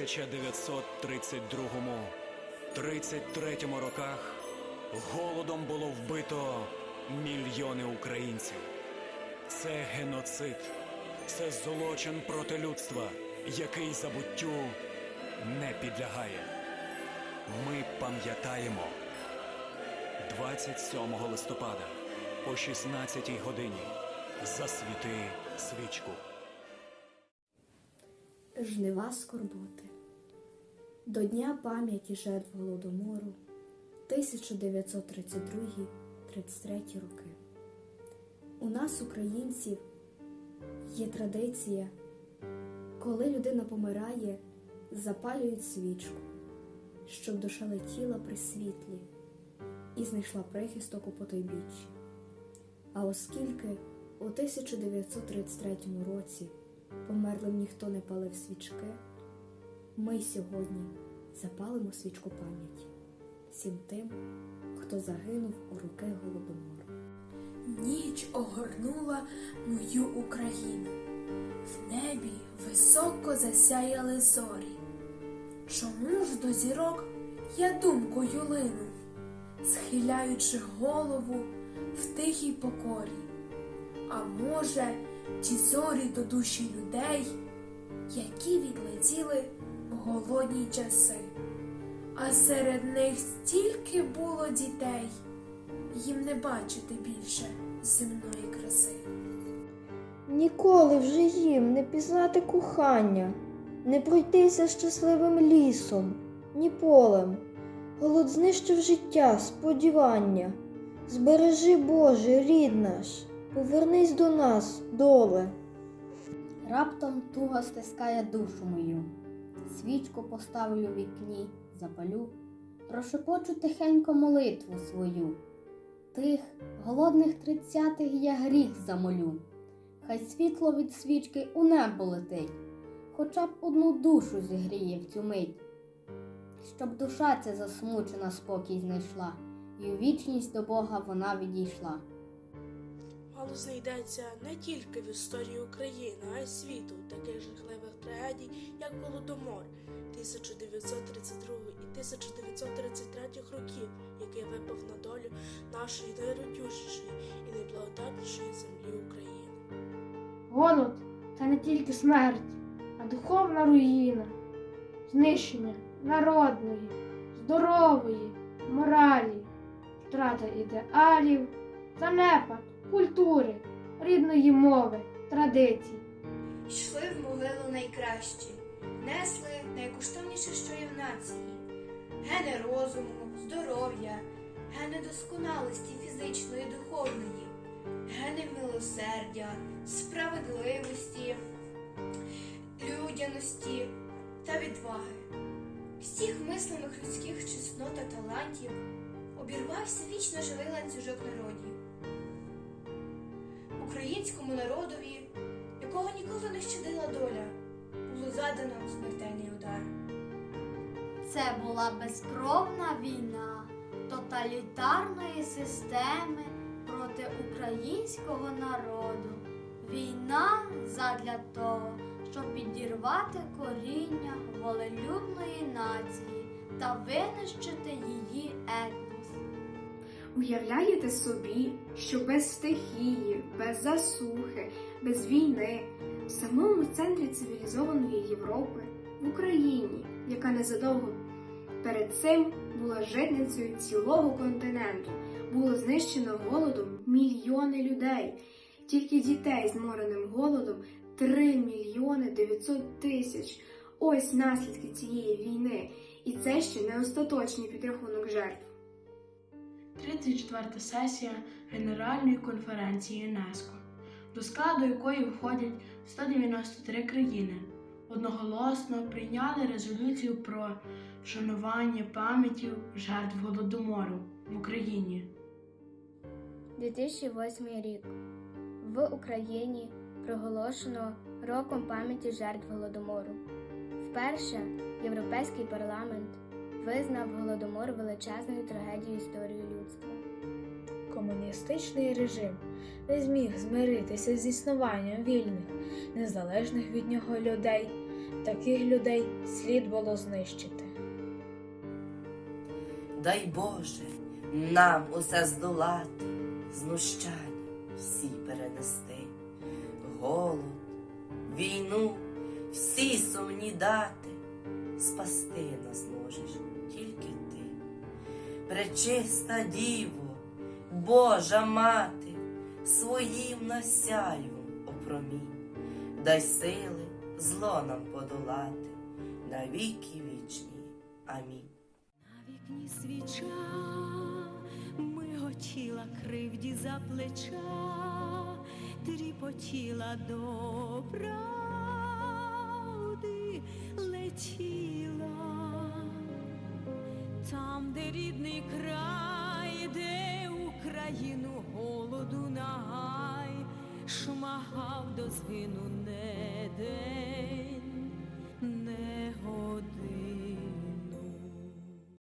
1932-33 роках голодом було вбито мільйони українців. Це геноцид, це злочин проти людства, який забуттю не підлягає. Ми пам'ятаємо 27 листопада о 16 годині засвіти свічку. Жнива скорботи. До Дня пам'яті жертв Голодомору 1932-33 роки. У нас, українців, є традиція, коли людина помирає, запалюють свічку, щоб душа летіла при світлі і знайшла прихисток у потойбіччі. А оскільки у 1933 році померлим ніхто не палив свічки, ми сьогодні запалимо свічку пам'яті всім тим, хто загинув у роки голодомору. Ніч огорнула мою Україну. В небі високо засяяли зорі. Чому ж до зірок я думкою лину, схиляючи голову в тихій покорі? А може, ті зорі до душі людей, які відлетіли в голодні часи, а серед них стільки було дітей їм не бачити більше земної краси. Ніколи вже їм не пізнати кохання, не пройтися щасливим лісом, ні полем. Голод знищив життя, сподівання. Збережи, Боже, рід наш, повернись до нас, доле. Раптом туго стискає душу мою. Свічку поставлю в вікні, запалю, прошепочу тихенько молитву свою. Тих голодних тридцятих я гріх замолю. Хай світло від свічки у небо летить, хоча б одну душу зігріє в цю мить, щоб душа ця засмучена спокій знайшла, і у вічність до Бога вона відійшла. Мало знайдеться не тільки в історії України, а й світу таких жахливих трагедій, як Голодомор 1932 і 1933 років, який випав на долю нашої найродючішої і найблагодатнішої землі України. Голод це не тільки смерть, а духовна руїна, знищення народної, здорової, моралі, втрата ідеалів, занепад культури, рідної мови, традицій. Йшли в могилу найкращі, несли найкоштовніше, що є в нації, гени розуму, здоров'я, гени досконалості фізичної духовної, гени милосердя, справедливості, людяності та відваги. Всіх мислимих людських чеснот та талантів обірвався вічно живий ланцюжок народів. Українському народові, якого ніколи не щадила доля, було задано смертельний удар. Це була безкровна війна тоталітарної системи проти українського народу. Війна задля того, щоб підірвати коріння волелюбної нації та винищити її етнос. Уявляєте собі, що без стихії, без засухи, без війни, в самому центрі цивілізованої Європи, в Україні, яка незадовго перед цим була житницею цілого континенту, було знищено голодом мільйони людей. Тільки дітей з мореним голодом 3 мільйони 900 тисяч. Ось наслідки цієї війни, і це ще не остаточний підрахунок жертв. 34 сесія Генеральної конференції ЮНЕСКО, до складу якої входять 193 країни, одноголосно прийняли резолюцію про вшанування пам'яті жертв голодомору в Україні. 2008 рік в Україні проголошено роком пам'яті жертв голодомору. Вперше Європейський парламент визнав голодомор величезною трагедією історії людства. Комуністичний режим не зміг змиритися з існуванням вільних, незалежних від нього людей Таких людей слід було знищити. Дай Боже нам усе здолати, знущання всі перенести, голод, війну, всі сумні дати, спасти нас. Пречиста Діво, Божа мати, своїм насяю опромінь, дай сили зло нам подолати, навіки вічні. Амінь. На вікні свіча миготіла кривді за плеча, тріпотіла до правди летіла. Там, де рідний край, де Україну голоду нагай, шмагав до згину не день,